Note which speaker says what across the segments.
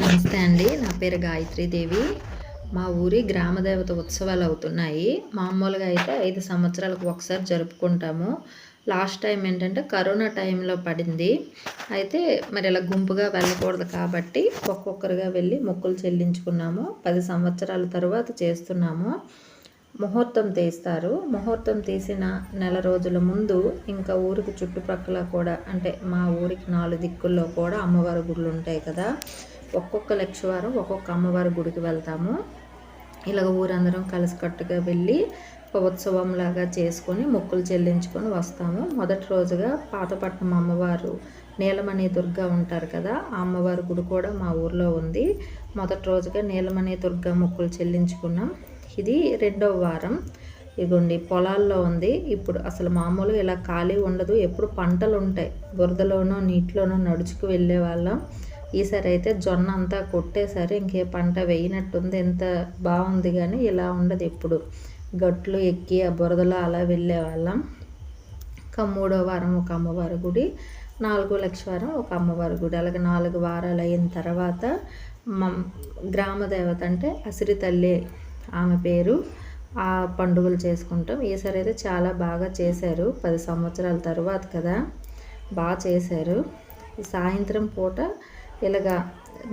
Speaker 1: నమస్తే అండి నా పేరు గాయత్రీదేవి. మా ఊరి గ్రామదేవత ఉత్సవాలు అవుతున్నాయి. మామూలుగా అయితే ఐదు సంవత్సరాలకు ఒకసారి జరుపుకుంటాము. లాస్ట్ టైం ఏంటంటే కరోనా టైంలో పడింది. అయితే మరి ఇలా గుంపుగా వెళ్ళకూడదు కాబట్టి ఒక్కొక్కరుగా వెళ్ళి మొక్కులు చెల్లించుకున్నాము. పది సంవత్సరాల తర్వాత చేస్తున్నాము. ముహూర్తం తీస్తారు. ముహూర్తం తీసిన నెల రోజుల ముందు ఇంకా ఊరికి చుట్టుపక్కల కూడా అంటే మా ఊరికి నాలుగు దిక్కుల్లో కూడా అమ్మవారి గుళ్ళు ఉంటాయి కదా. ఒక్కొక్క లక్షవారం ఒక్కొక్క అమ్మవారి గుడికి వెళ్తాము. ఇలాగ ఊరందరం కలిసికట్టుగా వెళ్ళి ఉత్సవంలాగా చేసుకొని మొక్కులు చెల్లించుకొని వస్తాము. మొదటి రోజుగా పాతపట్నం అమ్మవారు నీలమణి దుర్గా ఉంటారు కదా ఆ అమ్మవారి గుడి కూడా మా ఊర్లో ఉంది. మొదటి రోజుగా నీలమణి దుర్గా మొక్కులు చెల్లించుకున్నాం. ఇది రెండవ వారం. ఇదిగోండి పొలాల్లో ఉంది. ఇప్పుడు అసలు మామూలుగా ఇలా ఖాళీ ఉండదు. ఎప్పుడు పంటలు ఉంటాయి బురదలోనో నీటిలోనో నడుచుకు వెళ్ళే వాళ్ళం. ఈసారి అయితే జొన్న అంతా కొట్టేసరి ఇంకే పంట వేయినట్టుంది. ఎంత బాగుంది కానీ ఇలా ఉండదు ఎప్పుడు. గట్లు ఎక్కి ఆ బురదలో అలా వెళ్ళే వాళ్ళం. ఇంకా మూడో వారం ఒక అమ్మవారి గుడి నాలుగో లక్ష వారం ఒక అమ్మవారి గుడి. అలాగే నాలుగు వారాలు అయిన తర్వాత మా గ్రామ దేవత అంటే అసిరి తల్లి ఆమె పేరు. ఆ పండుగలు చేసుకుంటాం. ఈసారి అయితే చాలా బాగా చేశారు. పది సంవత్సరాల తర్వాత కదా బాగా చేశారు. సాయంత్రం పూట ఇలాగా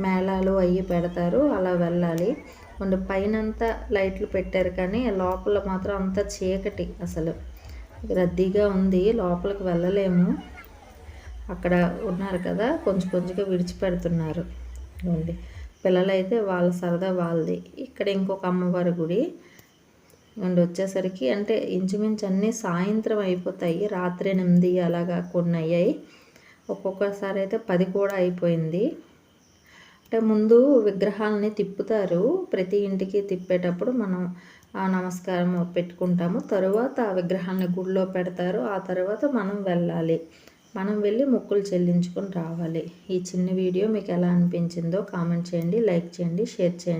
Speaker 1: మేళాలు అవి పెడతారు. అలా వెళ్ళాలి. కొన్ని పైనంతా లైట్లు పెట్టారు కానీ లోపల మాత్రం అంత చీకటి అసలు. రద్దీగా ఉంది. లోపలికి వెళ్ళలేము. అక్కడ ఉన్నారు కదా కొంచెం కొంచెంగా విడిచిపెడుతున్నారు. ఉండి. పిల్లలైతే వాళ్ళ సరదా వాళ్ళది. ఇక్కడ ఇంకొక అమ్మవారి గుడి. అండ్ వచ్చేసరికి అంటే ఇంచుమించు అన్నీ సాయంత్రం అయిపోతాయి. రాత్రి ఎనిమిది అలాగా కొన్ని అయ్యాయి. ఒక్కొక్కసారి అయితే పది కూడా అయిపోయింది. అంటే ముందు విగ్రహాలని తిప్పుతారు. ప్రతి ఇంటికి తిప్పేటప్పుడు మనం ఆ నమస్కారం పెట్టుకుంటాము. తరువాత ఆ విగ్రహాన్ని గుడిలో పెడతారు. ఆ తర్వాత మనం వెళ్ళాలి. మనం వెళ్ళి మొక్కులు చెల్లించుకొని రావాలి. ఈ చిన్న వీడియో మీకు ఎలా అనిపించిందో కామెంట్ చేయండి లైక్ చేయండి షేర్ చేయండి.